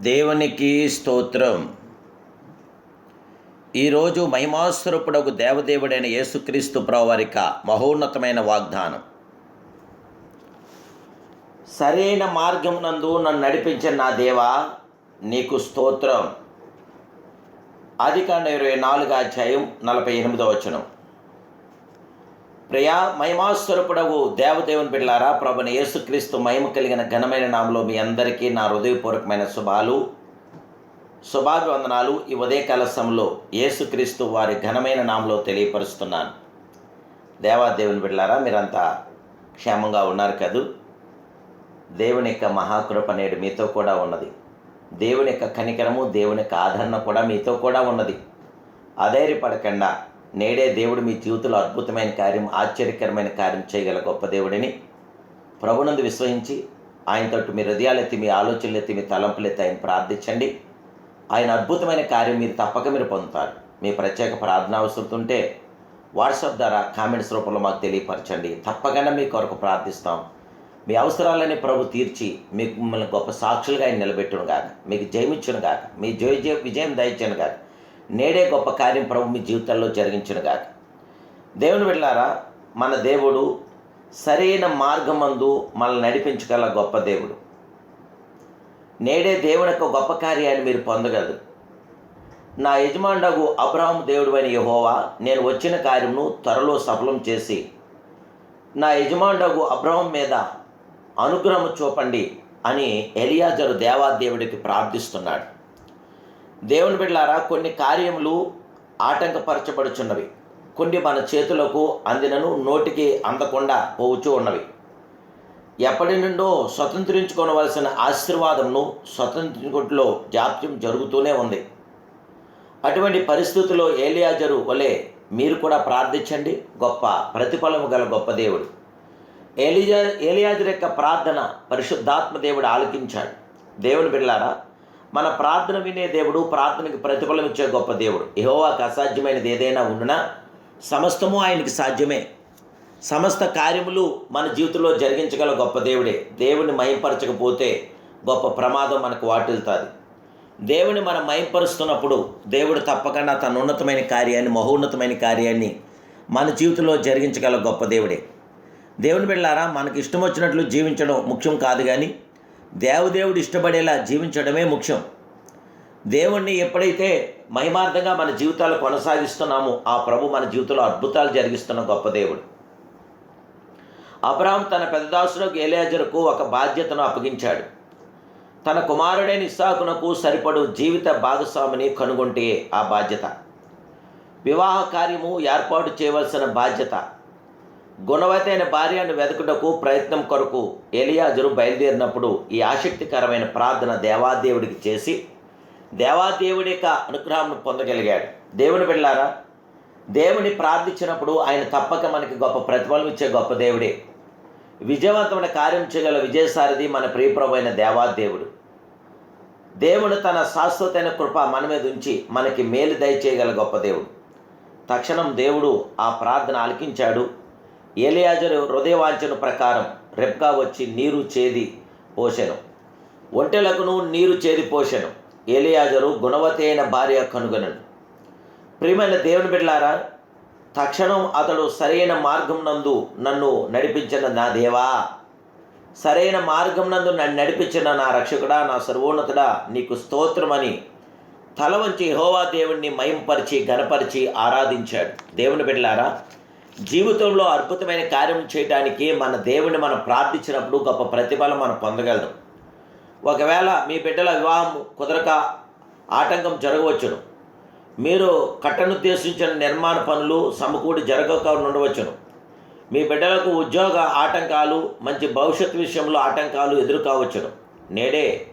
దేవునికి స్తోత్రం. ఈరోజు మహిమాస్వరూపుడకు దేవదేవుడైన యేసుక్రీస్తు ప్రవారిక మహోన్నతమైన వాగ్దానం. సరైన మార్గమునందు నన్ను నడిపించిన నా దేవా నీకు స్తోత్రం. ఆదికాండ ఇరవై నాలుగు అధ్యాయం నలభై ఎనిమిదో వచనం. ప్రియా మహిమాస్వరూపుడవు దేవదేవుని బిడ్డారా ప్రభుని యేసుక్రీస్తు మహిమ కలిగిన ఘనమైన నామలో మీ అందరికీ నా హృదయపూర్వకమైన శుభాలు శుభాభివందనాలు. ఈ ఉదయకాల సమయంలో యేసుక్రీస్తు వారి ఘనమైన నామలో తెలియపరుస్తున్నాను. దేవాదేవుని బిడ్డారా మీరంతా క్షేమంగా ఉన్నారు కదూ? దేవుని యొక్క మహాకృప నేడు మీతో కూడా ఉన్నది. దేవుని యొక్క కనికరము దేవుని యొక్క ఆదరణ కూడా మీతో కూడా ఉన్నది. అధైర్యపడకుండా. నేడే దేవుడు మీ జీవితంలో అద్భుతమైన కార్యం ఆశ్చర్యకరమైన కార్యం చేయగల గొప్ప దేవుడిని ప్రభునందు విశ్వసించి ఆయన తట్టు మీ హృదయాలెత్తి మీ ఆలోచనలు ఎత్తి మీ తలంపులెత్తి ఆయన ప్రార్థించండి. ఆయన అద్భుతమైన కార్యం మీరు తప్పక మీరు పొందుతారు. మీ ప్రత్యేక ప్రార్థన అవసరం ఉంటే వాట్సాప్ ద్వారా కామెంట్స్ రూపంలో మాకు తెలియపరచండి. తప్పకుండా మీ కొరకు ప్రార్థిస్తాం. మీ అవసరాలని ప్రభు తీర్చి మీకు మిమ్మల్ని గొప్ప సాక్షులుగా ఆయన నిలబెట్టును గాక. మీకు జయమిచ్చును గాక. మీ జయ జయ విజయం దయచేను గాక. నేడే గొప్ప కార్యం ప్రభు మీ జీవితాల్లో జరిగించును గాక. దేవుని వెళ్ళారా మన దేవుడు సరైన మార్గమందు మనల్ని నడిపించగల గొప్ప దేవుడు. నేడే దేవుని యొక్క గొప్ప కార్యాన్ని మీరు పొందగలరు. నా యజమానుడగు అబ్రాహం దేవుడు అయిన యహోవా నేను వచ్చిన కార్యమును త్వరలో సఫలం చేసి నా యజమానుడగు అబ్రహం మీద అనుగ్రహం చూపండి అని ఎలియాజరు దేవాదేవుడికి ప్రార్థిస్తున్నాడు. దేవుని బిడ్డలారా కొన్ని కార్యములు ఆటంకపరచబడుచున్నవి. కొన్ని మన చేతులకు అందినను నోటికి అందకుండా పోవచ్చు ఉన్నవి. ఎప్పటి నుండో స్వతంత్రించుకోవలసిన ఆశీర్వాదంను స్వతంత్రించుకుంటులో జాప్యం జరుగుతూనే ఉంది. అటువంటి పరిస్థితుల్లో ఏలియాజరు వలె మీరు కూడా ప్రార్థించండి. గొప్ప ప్రతిఫలము గల గొప్ప దేవుడు. ఏలియా ఏలియాజర్ యొక్క ప్రార్థన పరిశుద్ధాత్మ దేవుడు ఆలకించాడు. దేవుని బిడ్డలారా మన ప్రార్థన వినే దేవుడు ప్రార్థనకి ప్రతిఫలం ఇచ్చే గొప్ప దేవుడు. యహోవాకు అసాధ్యమైనది ఏదైనా ఉండునా? సమస్తము ఆయనకి సాధ్యమే. సమస్త కార్యములు మన జీవితంలో జరిగించగల గొప్ప దేవుడే. దేవుని మయంపరచకపోతే గొప్ప ప్రమాదం మనకు వాటిల్తుంది దేవుని మనం మయంపరుస్తున్నప్పుడు దేవుడు తప్పకుండా తన ఉన్నతమైన కార్యాన్ని మహోన్నతమైన కార్యాన్ని మన జీవితంలో జరిగించగల గొప్ప దేవుడే. దేవుని బిళ్ళారా మనకి ఇష్టం వచ్చినట్లు జీవించడం ముఖ్యం కాదు కానీ దేవదేవుడు ఇష్టపడేలా జీవించడమే ముఖ్యం. దేవుణ్ణి ఎప్పుడైతే మహిమార్థంగా మన జీవితాలు కొనసాగిస్తున్నామో ఆ ప్రభు మన జీవితంలో అద్భుతాలు జరిగిస్తున్న గొప్ప దేవుడు. అబ్రాహం తన పెద్దదాసునకు ఏలేజరుకు ఒక బాధ్యతను అప్పగించాడు. తన కుమారుడైన ఇస్సాకునకు సరిపడు జీవిత భాగస్వామిని కనుగొంటే ఆ బాధ్యత. వివాహ కార్యము ఏర్పాటు చేయవలసిన బాధ్యత. గుణవతైన భార్యను వెతుకుటకు ప్రయత్నం కొరకు ఎలియాజరు బయలుదేరినప్పుడు ఈ ఆసక్తికరమైన ప్రార్థన దేవాదేవుడికి చేసి దేవాదేవుడి యొక్క అనుగ్రహం పొందగలిగాడు. దేవుని బిళ్ళారా దేవుని ప్రార్థించినప్పుడు ఆయన తప్పక మనకి గొప్ప ప్రతిఫలం ఇచ్చే గొప్ప దేవుడే. విజయవంతమైన కార్యం చేయగల విజయసారథి మన ప్రియప్రభైన దేవాదేవుడు. దేవుడు తన శాశ్వతమైన కృప మన మీద ఉంచి మనకి మేలు దయచేయగల గొప్ప దేవుడు. తక్షణం దేవుడు ఆ ప్రార్థన ఆలకించాడు. ఏలియాజరు హృదయవాంఛన ప్రకారం రెప్కా వచ్చి నీరు చేది పోషెను ఒంటెలకును నీరు చేది పోషెను ఏలియాజరు గుణవతి అయిన భార్య కనుగొనను. ప్రియమైన దేవుని బిడ్డారా తక్షణం అతడు సరైన మార్గం నందు నన్ను నడిపించిన నా దేవా. సరైన మార్గం నందు నన్ను నడిపించిన నా రక్షకుడా నా సర్వోన్నతుడా నీకు స్తోత్రమని తల వంచి హోవా దేవుణ్ణి మయంపరిచి గనపరిచి ఆరాధించాడు. దేవుని బిడ్డలారా జీవితంలో అద్భుతమైన కార్యం చేయడానికి మన దేవుని మనం ప్రార్థించినప్పుడు గొప్ప ప్రతిఫలం మనం పొందగలం ఒకవేళ మీ బిడ్డల వివాహం కుదరక ఆటంకం జరగవచ్చును. మీరు కట్టనుద్దేశించిన నిర్మాణ పనులు సమకూడి జరగక ఉండవచ్చును. మీ బిడ్డలకు ఉద్యోగ ఆటంకాలు మంచి భవిష్యత్తు విషయంలో ఆటంకాలు ఎదురు కావచ్చును నేడే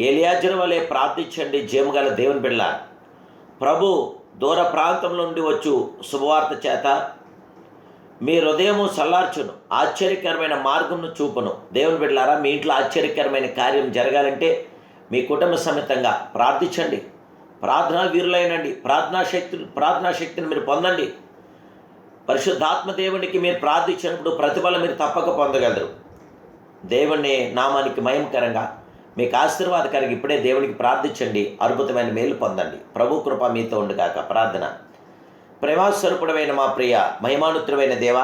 ఏలియాజన వలె ప్రార్థించండి జీవగల దేవుని బిడ్డ ప్రభు దూర ప్రాంతం నుండి వచ్చు శుభవార్త చేత మీ హృదయము చల్లార్చును ఆశ్చర్యకరమైన మార్గంను చూపును. దేవుని బిడ్డలారా మీ ఇంట్లో ఆశ్చర్యకరమైన కార్యం జరగాలంటే మీ కుటుంబ సమేతంగా ప్రార్థించండి. ప్రార్థనా వీరులైనండి ప్రార్థనా శక్తి ప్రార్థనా శక్తిని మీరు పొందండి. పరిశుద్ధాత్మ దేవునికి మీరు ప్రార్థించినప్పుడు ప్రతిఫలం మీరు తప్పక పొందగలరు. దేవుణ్ణి నామానికి మయంకరంగా మీకు ఆశీర్వాదకరంగా ఇప్పుడే దేవునికి ప్రార్థించండి. అద్భుతమైన మేలు పొందండి. ప్రభు కృప మీతో ఉండుగాక. ప్రార్థన. ప్రేమాస్వరూపుడమైన మా ప్రియ మహిమానుత్రమైన దేవ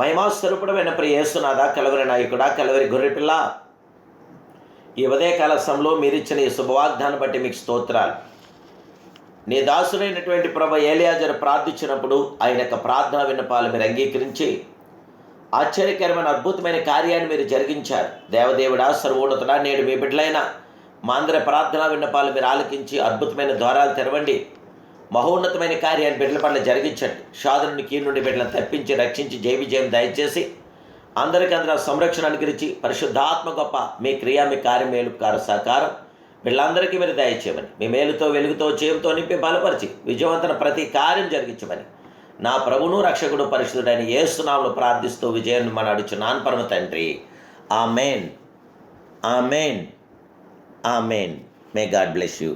మహిమాస్వరూపుడమైన ప్రియ యేసునాథ కలవరి నాయకుడా కలవరి గొర్రెపిల్ల. ఈ ఉదయకాల సమయంలో మీరిచ్చిన ఈ శుభవాగ్దాన్ని బట్టి మీకు స్తోత్రాలు. నీ దాసుడైనటువంటి ప్రభ ఏలియాజర్ ప్రార్థించినప్పుడు ఆయన యొక్క ప్రార్థన విన్నపాలు మీరు అంగీకరించి ఆశ్చర్యకరమైన అద్భుతమైన కార్యాన్ని మీరు జరిగించారు. దేవదేవుడా సర్వోన్నతుడా నేడు మీ బిడ్డలైన మా అందరి ప్రార్థన విన్నపాలు మీరు ఆలకించి అద్భుతమైన ద్వారాలు తెరవండి. మహోన్నతమైన కార్యాన్ని బిడ్డల పట్ల జరిగించండి. షాదుని కీ నుండి బిడ్డలను తప్పించి రక్షించి జయ విజయం దయచేసి అందరికీ అందరూ సంరక్షణ అనుగ్రహించి పరిశుద్ధాత్మ గొప్ప మీ క్రియ మీ కార్యం మేలు కార సహకారం వీళ్ళందరికీ మీరు దయచేయమని మీ మేలుతో వెలుగుతో చేయంతో నింపి బలపరిచి విజయవంతన ప్రతి కార్యం జరిగించమని నా ప్రభును రక్షకుడు పరిశుద్ధుడైన యేసునామను ప్రార్థిస్తూ విజయాన్ని మన అడుచున్నాను పరమ తండ్రి. ఆ main uh main uh main may God bless you